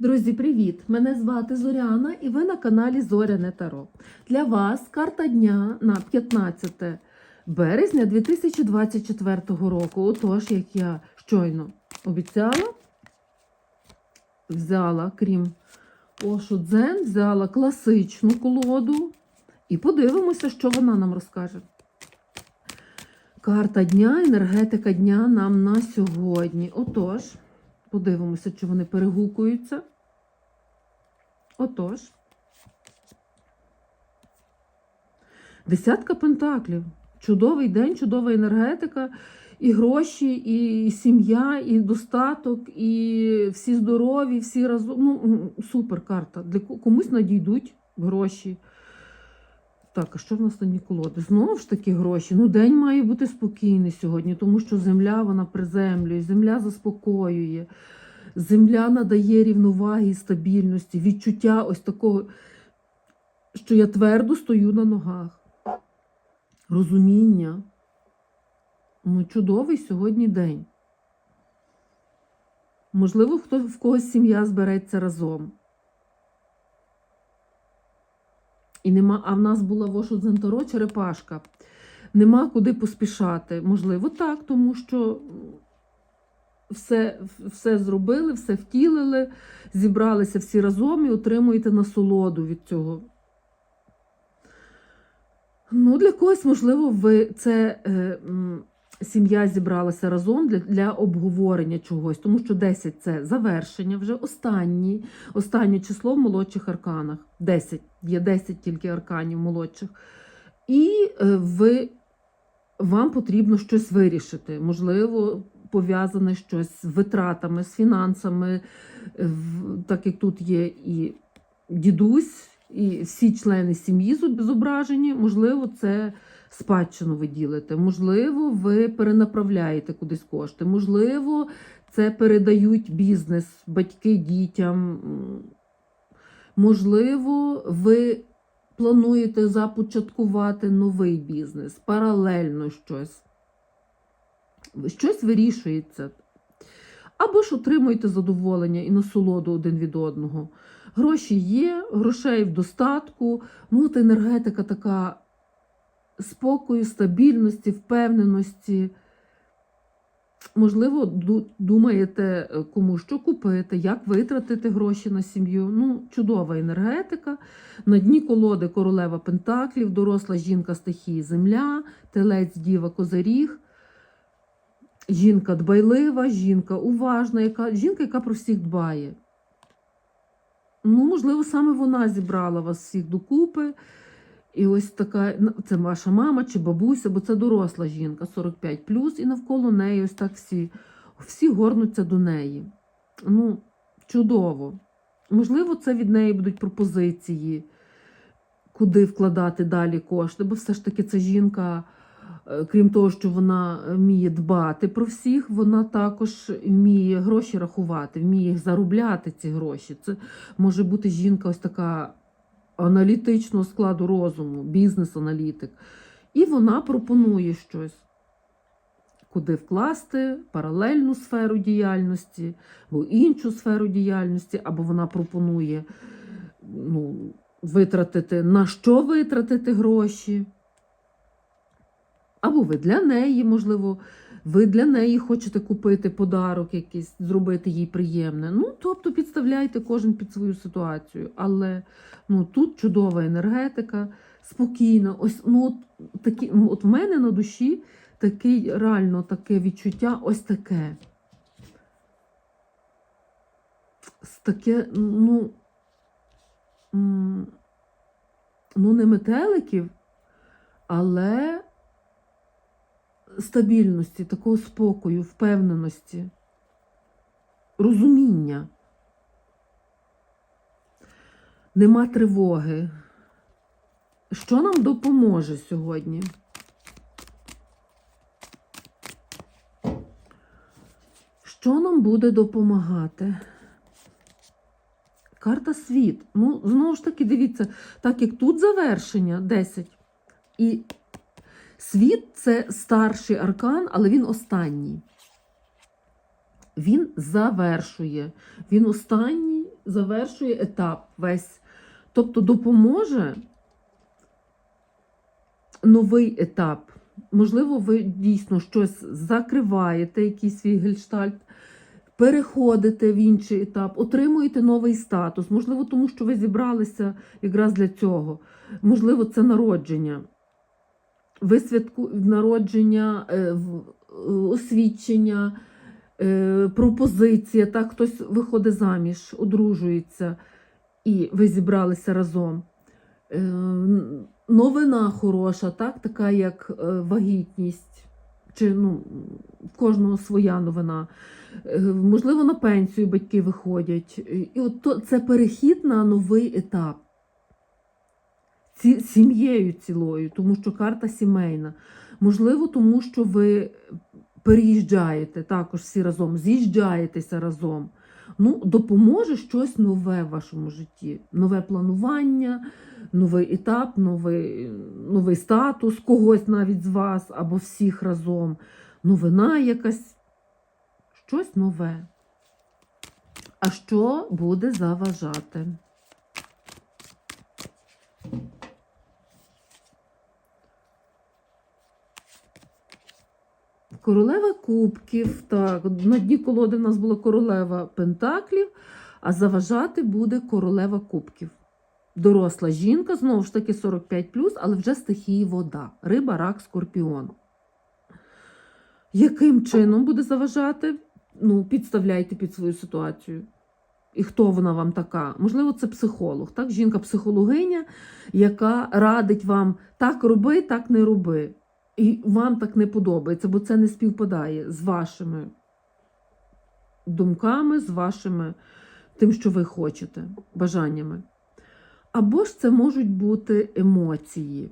Друзі, привіт! Мене звати Зоряна і ви на каналі Зоряне Таро. Для вас карта дня на 15 березня 2024 року. Отож, як я щойно обіцяла, взяла, крім Ошу Дзен, взяла класичну колоду і подивимося, що вона нам розкаже. Карта дня, енергетика дня нам на сьогодні. Отож. Подивимося, чи вони перегукуються. Отож. Десятка пентаклів. Чудовий день, чудова енергетика, і гроші, і сім'я, і достаток, і всі здорові, всі разом. Ну, супер карта. Для комусь надійдуть гроші. Так, а що в нас на дні колоди? Знову ж таки гроші. Ну, день має бути спокійний сьогодні, тому що земля вона приземлює, земля заспокоює, земля надає рівноваги і стабільності, відчуття ось такого, що я твердо стою на ногах. Розуміння. Ну, чудовий сьогодні день. Можливо, хто в когось сім'я збереться разом. І нема, а в нас була вошу Дзентаро черепашка. Нема куди поспішати. Можливо, так, тому що все, все зробили, все втілили, зібралися всі разом і отримуєте насолоду від цього. Ну, для когось, можливо, ви це е, сім'я зібралася разом для, для обговорення чогось, тому що 10 це завершення, вже останні, останнє число в молодших арканах. 10. Є 10 тільки арканів молодших. І е, ви, вам потрібно щось вирішити. Можливо, пов'язане щось з витратами, з фінансами, так як тут є і дідусь, і всі члени сім'ї зоб- зображені, можливо, це спадщину ви ділите, можливо, ви перенаправляєте кудись кошти, можливо, це передають бізнес, батьки дітям. Можливо, ви плануєте започаткувати новий бізнес, паралельно щось. Щось вирішується. Або ж отримуєте задоволення і насолоду один від одного. Гроші є, грошей в достатку, ну от енергетика така спокою, стабільності, впевненості. Можливо, думаєте, е, кому що купити, як витратити гроші на сім'ю. Ну, чудова енергетика. На дні колоди королева Пентаклів, доросла жінка стихії Земля, телець Діва Козаріг. Жінка дбайлива, жінка уважна, яка, жінка, яка про всіх дбає. Ну, можливо, саме вона зібрала вас всіх докупи. І ось така, ну, це ваша мама чи бабуся, бо це доросла жінка 45 і навколо неї ось так всі, всі горнуться до неї. Ну, чудово. Можливо, це від неї будуть пропозиції, куди вкладати далі кошти, бо все ж таки ця жінка, е, крім того, що вона вміє дбати про всіх, вона також вміє гроші рахувати, вміє заробляти ці гроші. Це може бути жінка ось така аналітичного складу розуму, бізнес-аналітик. І вона пропонує щось, куди вкласти паралельну сферу діяльності, або іншу сферу діяльності, або вона пропонує ну, витратити, на що витратити гроші. Або ви для неї, можливо, ви для неї хочете купити подарок якийсь, зробити їй приємне. Ну, тобто підставляйте кожен під свою ситуацію. Але ну, тут чудова енергетика, спокійна. Ось ну, от, такі, от в мене на душі такий, реально таке відчуття, ось таке. Таке, ну, ну, не метеликів, але стабільності, такого спокою, впевненості, розуміння. Нема тривоги. Що нам допоможе сьогодні? Що нам буде допомагати? Карта світ. Ну, знову ж таки, дивіться, так як тут завершення 10, і світ це старший аркан, але він останній. Він завершує. Він останній завершує етап весь. Тобто допоможе новий етап. Можливо, ви дійсно щось закриваєте, якийсь свій гельштальт, переходите в інший етап, отримуєте новий статус. Можливо, тому що ви зібралися якраз для цього. Можливо, це народження. Ви святку... народження, е, е, освідчення, е, пропозиція, так, хтось виходить заміж, одружується, і ви зібралися разом. Новина хороша, так, така як вагітність, чи ну, в кожного своя новина. Можливо, на пенсію батьки виходять. І от це перехід на новий етап. Ці, сім'єю цілою, тому що карта сімейна. Можливо, тому що ви переїжджаєте також всі разом, з'їжджаєтеся разом. Ну, допоможе щось нове в вашому житті. Нове планування, новий етап, новий, новий статус когось навіть з вас або всіх разом. Новина якась, щось нове. А що буде заважати? Королева кубків. Так, на дні колоди в нас була королева пентаклів, а заважати буде королева кубків. Доросла жінка, знову ж таки 45, але вже стихії вода. Риба, рак, скорпіон. Яким чином буде заважати? Ну, підставляйте під свою ситуацію. І хто вона вам така? Можливо, це психолог, так? Жінка-психологиня, яка радить вам так роби, так не роби. І вам так не подобається, бо це не співпадає з вашими думками, з вашими тим, що ви хочете, бажаннями. Або ж це можуть бути емоції.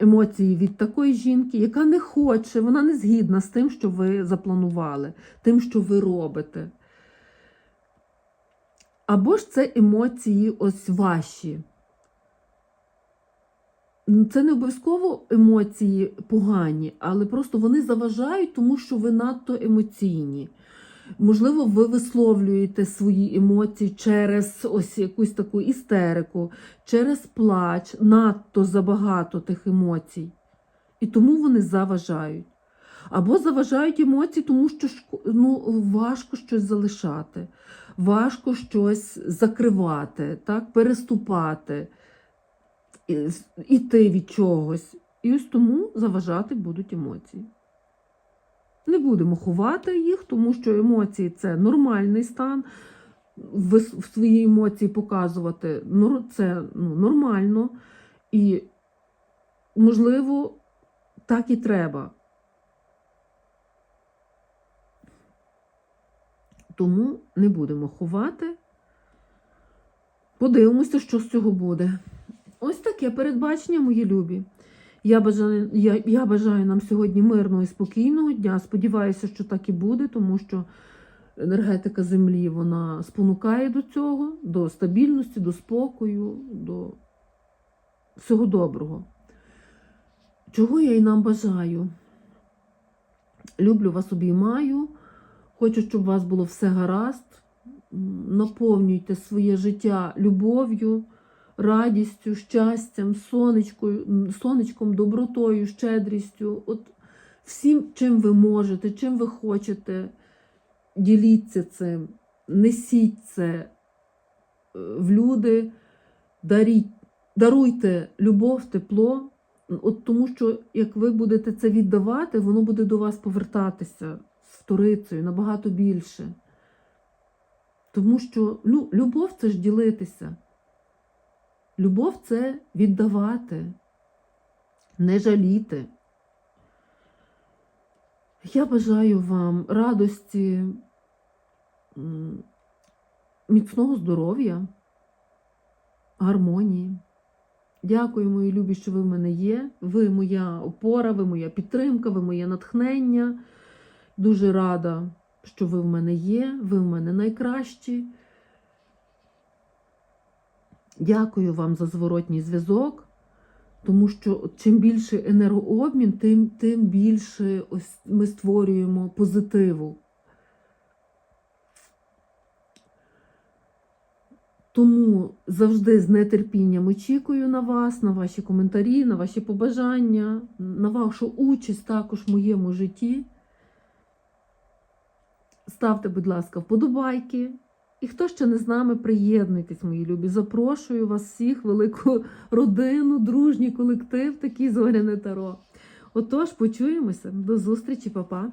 Емоції від такої жінки, яка не хоче, вона не згідна з тим, що ви запланували, тим, що ви робите. Або ж це емоції ось ваші. Це не обов'язково емоції погані, але просто вони заважають, тому що ви надто емоційні. Можливо, ви висловлюєте свої емоції через ось якусь таку істерику, через плач, надто забагато тих емоцій. І тому вони заважають. Або заважають емоції, тому що ну, важко щось залишати, важко щось закривати, так, переступати іти від чогось. І ось тому заважати будуть емоції. Не будемо ховати їх, тому що емоції це нормальний стан. С- свої емоції показувати це ну, нормально. І, можливо, так і треба. Тому не будемо ховати. Подивимося, що з цього буде. Ось таке передбачення, мої любі. Я бажаю, я, я бажаю нам сьогодні мирного і спокійного дня. Сподіваюся, що так і буде, тому що енергетика Землі вона спонукає до цього, до стабільності, до спокою, до всього доброго. Чого я і нам бажаю? Люблю вас, обіймаю. Хочу, щоб у вас було все гаразд. Наповнюйте своє життя любов'ю, радістю, щастям, сонечком, добротою, щедрістю. От всім, чим ви можете, чим ви хочете, діліться цим, несіть це е, в люди, даріть, даруйте любов, тепло. От тому що як ви будете це віддавати, воно буде до вас повертатися з вторицею набагато більше. Тому що ну, любов це ж ділитися. Любов це віддавати, не жаліти. Я бажаю вам радості, міцного здоров'я, гармонії. Дякую, мої любі, що ви в мене є. Ви моя опора, ви моя підтримка, ви моє натхнення. Дуже рада, що ви в мене є, ви в мене найкращі. Дякую вам за зворотній зв'язок, тому що чим більше енергообмін, тим, тим більше ось ми створюємо позитиву. Тому завжди з нетерпінням очікую на вас, на ваші коментарі, на ваші побажання, на вашу участь також в моєму житті. Ставте, будь ласка, вподобайки. І хто ще не з нами, приєднуйтесь, мої любі. Запрошую вас всіх, велику родину, дружній колектив, такий зоряне таро. Отож, почуємося. До зустрічі, па-па.